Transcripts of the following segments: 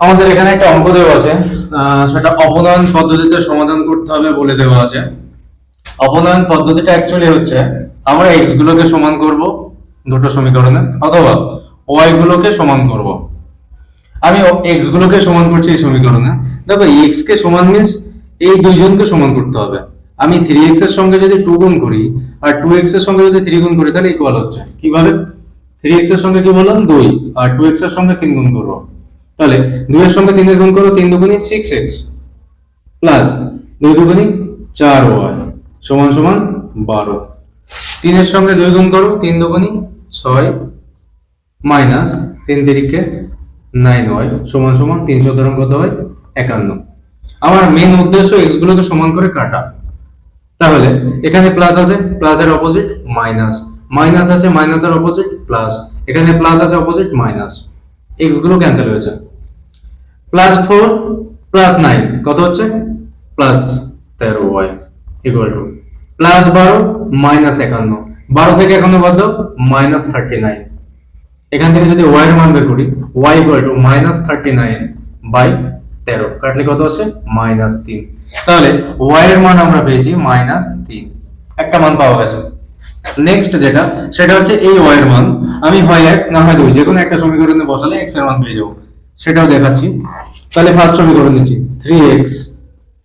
আমাদের এখানে একটা অঙ্ক দেওয়া আছে সেটা অপনয়ন পদ্ধতিতে সমাধান করতে হবে বলে দেওয়া আছে। অপনয়ন পদ্ধতিটা অ্যাকচুয়ালি হচ্ছে, আমরা এক্স গুলোকে সমান করব দুটো সমীকরণে, অথবা ওয়াই গুলোকে সমান করব। আমি এক্স গুলোকে সমান করছি এই সমীকরণে। দেখো এক্স কে সমান মিন্স এই দুইজনকে সমান করতে হবে। আমি থ্রি এক্সের সঙ্গে যদি টু গুণ করি, আর টু এক্সের সঙ্গে যদি থ্রি গুণ করি, তাহলে ইকুয়াল হচ্ছে। কীভাবে? থ্রি এক্সের সঙ্গে কি বললাম? দুই। আর টু এক্সের সঙ্গে তিন গুণ করব। তাহলে দুই এর সঙ্গে তিনের গুণ করো, তিন দুগুণি সিক্স এক্স প্লাস দুই দুগুণি চার ওয়াই সমান সমান বারো। তিনের সঙ্গে দুই গুণ করো, তিন দুগুণি ছয় মাইনাস তিন তিরিকে নাইন ওয়াই সমান সমান তিন সুতরাং কত হয়? একান্ন। আমার মেন উদ্দেশ্য এক্স গুলোকে সমান করে কাটা। তাহলে এখানে প্লাস আছে প্লাসের অপোজিট মাইনাস মাইনাস আছে মাইনাসের অপোজিট প্লাস এখানে প্লাস আছে অপোজিট মাইনাস এক্সগুলো ক্যান্সেল হয়েছে। Plus four plus nine. কত হচ্ছে? প্লাস তেরো ওয়াই ইকুয়াল টু প্লাস বারো মাইনাস একান্ন। বারো থেকে একান্ন বাদ দাও মাইনাস থার্টি নাইন এখান থেকে যদি ওয়াই এর মান বের করি Y equal to minus thirty nine by তেরো। কাটলে কত আছে মাইনাস তিন। তাহলে ওয়াই এর মান আমরা পেয়েছি মাইনাস তিন। একটা মান পাওয়া গেছে। নেক্সট যেটা, সেটা হচ্ছে এই ওয়াই এর মান। আমি হয় এক, না হয় দুই যে কোনো একটা সমীকরণে বসালে এক্সের মান পেয়ে যাব। সেটাও দেখাচ্ছি। তাহলে ফার্স্ট সমীকরণ নিচ্ছি। Three X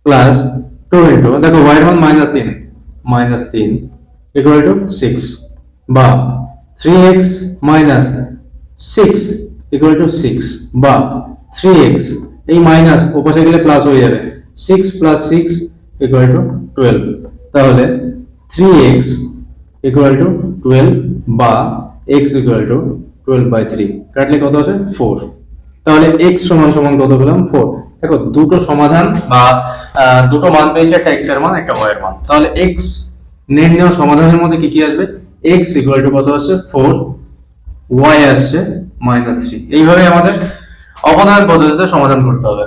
plus two into দেখো ওয়াই মান মাইনাস তিন। মাইনাস তিন ইকুয়াল টু সিক্স বা three X minus six equal to six বা থ্রি এক্স এই মাইনাস ওপাশে গেলে প্লাস হয়ে যাবে। Six plus six equal to twelve তাহলে three X equal to twelve বা X equal to twelve by three কাটলে কত আছে ফোর তাহলে এক্স সমান সমান কত পেলাম? ফোর দেখো, দুটো সমাধান বা দুটো মান পেয়েছে, একটা এক্সের মান, একটা ওয়াই এর মান। তাহলে এক্স নির্ণয় সমাধানের মধ্যে কি কি আসবে? এক্স ইকুয়াল টু কত আসছে? ফোর ওয়াই আসছে মাইনাস থ্রি এইভাবে আমাদের অবদানের পদ্ধতিতে সমাধান করতে হবে।